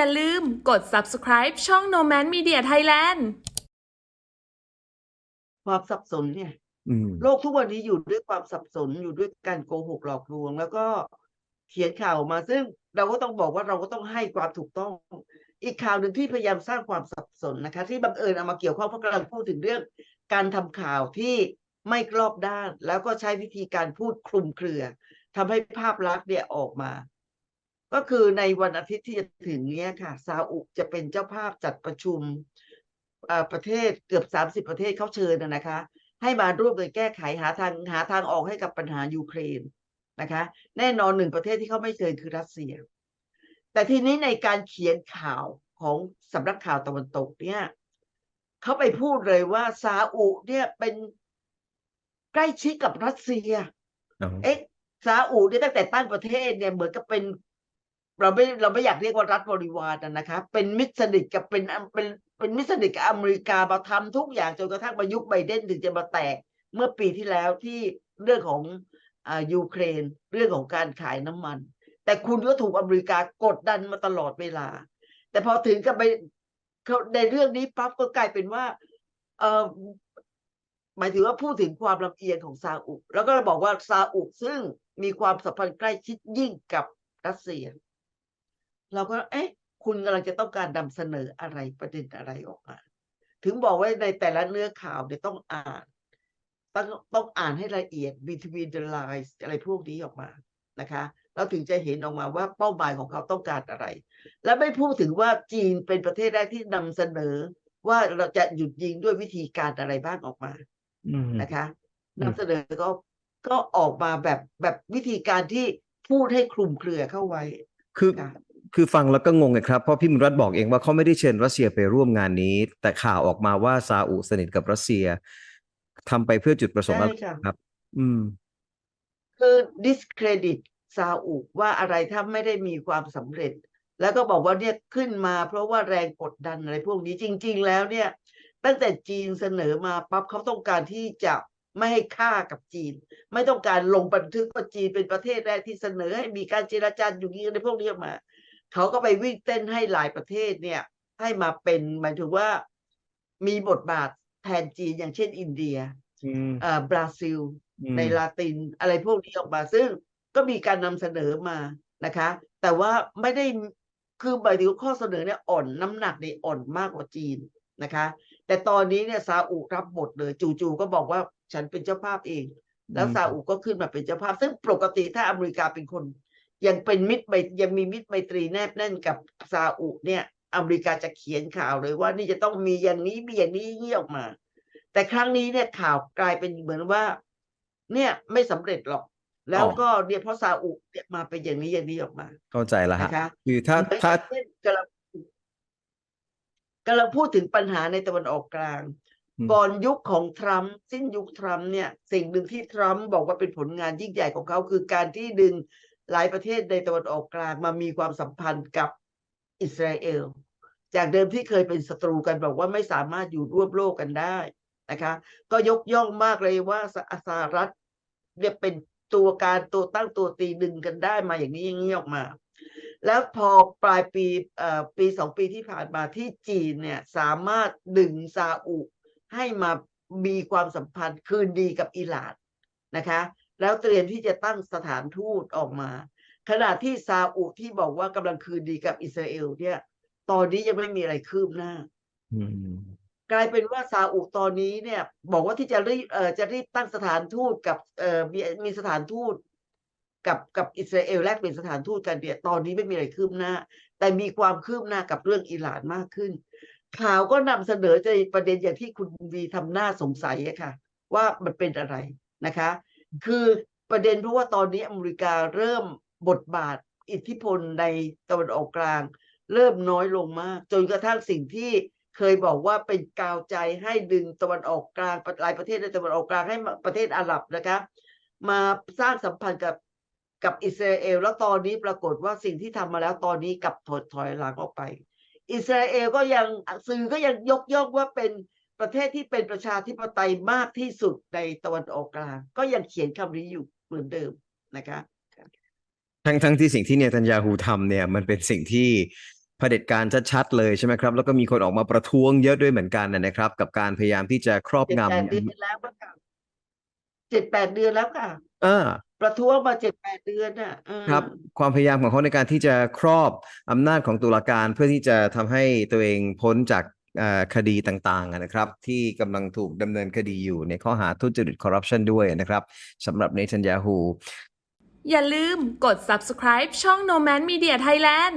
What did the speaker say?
อย่าลืมกด subscribe ช่อง Nomad Media Thailand ความสับสนเนี่ยอืม โลกทุกวันนี้อยู่ด้วยความสับสนอยู่ด้วยการโกหกหลอกลวง แล้วก็เขียนข่าวออกมาซึ่งเราก็ต้องบอกว่าเราก็ต้องให้ความถูกต้อง อีกข่าวหนึ่งที่พยายามสร้างความสับสนนะคะ ที่บังเอิญเอามาเกี่ยวข้องเพราะกำลังพูดถึงเรื่อง การทำข่าวที่ไม่รอบด้าน แล้วก็ใช้วิธีการพูดคลุมเครือทำให้ภาพลักษณ์เนี่ยออกมา ก็คือในวันอาทิตย์ที่จะถึงเนี้ยค่ะ ซาอุจะเป็นเจ้าภาพจัดประชุมเอ่อประเทศเกือบสามสิบประเทศเขาเชิญนะนะคะ ให้มาร่วมกันแก้ไขหาทางหาทางออกให้กับปัญหายูเครนนะคะ แน่นอนหนึ่งประเทศที่เขาไม่เชิญคือรัสเซีย แต่ทีนี้ในการเขียนข่าวของสำนักข่าวตะวันตกเนี่ยเขาไปพูดเลยว่าซาอุเนี่ยเป็นใกล้ชิดกับรัสเซียเอาเอ๊ะซาอุเนี่ยตั้งแต่ตั้งประเทศเนี่ยเหมือนกับเป็น เราไม่เราไม่อยากเรียกว่ารัฐบริวารนะนะคะ เป็นมิตรสนิทกับเป็นเป็นเป็นมิตรสนิทกับอเมริกามาทำทุกอย่างจนกระทั่งมายุคไบเดนถึงจะมาแตกเมื่อปีที่แล้วที่เรื่องของอ่ายูเครน เรื่องของการขายน้ำมัน แต่คุณก็ถูกอเมริกากดดันมาตลอดเวลา แต่พอถึงกับไปเขาในเรื่องนี้ปั๊บก็กลายเป็นว่า เออหมายถึงว่าพูดถึงความลำเอียงของซาอุ แล้วก็บอกว่าซาอุซึ่งมีความสัมพันธ์ใกล้ชิดยิ่งกับรัสเซีย เราก็ เอ๊ะ คุณกำลังจะต้องการนำเสนออะไรประเด็นอะไรออกมา ถึงบอกว่าในแต่ละเนื้อข่าวเนี่ยต้องอ่าน ต้องต้องอ่านให้ละเอียด between the lines อะไรพวกนี้ออกมานะคะเราถึงจะเห็นออกมาว่าเป้าหมายของเขาต้องการอะไร และไม่พูดถึงว่าจีนเป็นประเทศแรกที่นำเสนอ ว่าเราจะหยุดยิงด้วยวิธีการอะไรบ้างออกมาอืมนะคะอืมนำเสนอก็ก็ออกมาแบบแบบวิธีการที่พูดให้คลุมเครือเข้าไว้ คือ ค่ะคือฟังแล้วก็งงไงครับ เพราะพี่มุรัตบอกเองว่าเขาไม่ได้เชิญรัสเซียไปร่วมงานนี้ แต่ข่าวออกมาว่าซาอุสนิทกับรัสเซียทำไปเพื่อจุดประสงค์อะไรใช่ค่ะครับ อืม คือ discredit ซาอุว่าอะไรถ้าไม่ได้มีความสำเร็จ แล้วก็บอกว่าเนี่ยขึ้นมา เพราะว่าแรงกดดันอะไรพวกนี้จริง ๆ แล้วเนี่ย ตั้งแต่จีนเสนอมาปั๊บเขาต้องการที่จะไม่ให้ฆ่ากับจีน ไม่ต้องการลงบันทึกว่าจีนเป็นประเทศแรกที่เสนอให้มีการเจรจาอยู่นี้ในพวกนี้ออกมา เขาก็ไปวิ่งเต้นให้หลายประเทศเนี่ย ให้มาเป็นหมายถึงว่ามีบทบาทแทนจีนอย่างเช่นอินเดียอืมเอ่อบราซิลอืมในลาตินอะไรพวกนี้ออกมาซึ่งก็มีการนำเสนอมานะคะ แต่ว่าไม่ได้คือหมายถึงข้อเสนอเนี่ยอ่อนน้ำหนักเนี่ยอ่อนมากกว่าจีนนะคะ แต่ตอนนี้เนี่ยซาอุรับบทเลยจู่ๆก็บอกว่าฉันเป็นเจ้าภาพเอง แล้วอืมซาอุก็ขึ้นมาเป็นเจ้าภาพ ซึ่งปกติถ้าอเมริกาเป็นคน ยังเป็นมิตรไมยังมีมิตรไมตรีแนบแน่นกับซาอุเนี่ย อเมริกาจะเขียนข่าวเลยว่านี่จะต้องมีอย่างนี้มีอย่างนี้อย่างนี้ออกมา แต่ครั้งนี้เนี่ยข่าวกลายเป็นเหมือนว่า เนี่ยไม่สำเร็จหรอก แล้วก็เนี่ยเพราะซาอุเนี่ยมาเป็นอย่างนี้อย่างนี้ออกมา เข้าใจแล้วฮะนะคะคือถ้าถ้าเช่นกำลังกำลังพูดถึงปัญหาในตะวันออกกลางอืมก่อนยุคของทรัมป์สิ้นยุคทรัมป์เนี่ย สิ่งหนึ่งที่ทรัมป์บอกว่าเป็นผลงานยิ่งใหญ่ของเขาคือการที่ดึง หลายประเทศในตะวันออกกลางมามีความสัมพันธ์กับอิสราเอล จากเดิมที่เคยเป็นศัตรูกันบอกว่าไม่สามารถอยู่ร่วมโลกกันได้นะคะ ก็ยกย่องมากเลยว่าสหรัฐเนี่ยเป็นตัวการตัวตั้งตัวตีดึงกันได้มาอย่างนี้อย่างนี้ออกมา แล้วพอปลายปีปีสองปีที่ผ่านมาที่จีนเนี่ยสามารถดึงซาอุให้มามีความสัมพันธ์คืนดีกับอิหร่านนะคะ แล้วเตรียมที่จะตั้งสถานทูตออกมา ขณะที่ซาอุที่บอกว่ากำลังคืนดีกับอิสราเอลเนี่ย ตอนนี้ยังไม่มีอะไรคืบหน้าอืมกลายเป็นว่าซาอุตอนนี้เนี่ย บอกว่าที่จะรีบเอ่อจะรีบตั้งสถานทูตกับเอ่อมีมีสถานทูตกับกับอิสราเอลแลกเป็นสถานทูตกันเนี่ยตอนนี้ไม่มีอะไรคืบหน้า แต่มีความคืบหน้ากับเรื่องอิหร่านมากขึ้น ข่าวก็นำเสนอในประเด็นอย่างที่คุณวีทำหน้าสงสัยอะค่ะ ว่ามันเป็นอะไรนะคะ คือประเด็นเพราะว่าตอนนี้อเมริกาเริ่มบทบาทอิทธิพลในตะวันออกกลาง เริ่มน้อยลงมาก จนกระทั่งสิ่งที่เคยบอกว่าเป็นกาวใจให้ดึงตะวันออกกลางหลายประเทศในตะวันออกกลางให้ประเทศอาหรับนะคะมาสร้างสัมพันธ์กับกับอิสราเอลแล้วตอนนี้ปรากฏว่าสิ่งที่ทำมาแล้วตอนนี้กลับถอยถอยหลังออกไป อิสราเอลก็ยังสื่อก็ยังยกย่องว่าเป็น ประเทศที่เป็นประชาธิปไตยมากที่สุดในตะวันออกกลาง ก็ยังเขียนคำนี้อยู่เหมือนเดิมนะคะทั้งทั้งที่สิ่งที่เนตันยาฮูทำเนี่ยมันเป็นสิ่งที่เผด็จการชัดๆเลยใช่ไหมครับ แล้วก็มีคนออกมาประท้วงเยอะด้วยเหมือนกันนะครับ กับการพยายามที่จะครอบเจ็ดงแปดเดือนแล้วมั้งค่ะเจ็ดแปดเดือนแล้วค่ะำอ่าประท้วงมาเจ็ดแปดเดือนน่ะเออครับ ความพยายามของเขาในการที่จะครอบอำนาจของตุลาการเพื่อที่จะทำให้ตัวเองพ้นจากเอ่อ คดีต่างๆนะครับ ที่กำลังถูกดำเนินคดีอยู่ในข้อหาทุจริตคอร์รัปชันด้วยนะครับสำหรับเนทันยาฮูอย่าลืมกด subscribe ช่อง No Man Media Thailand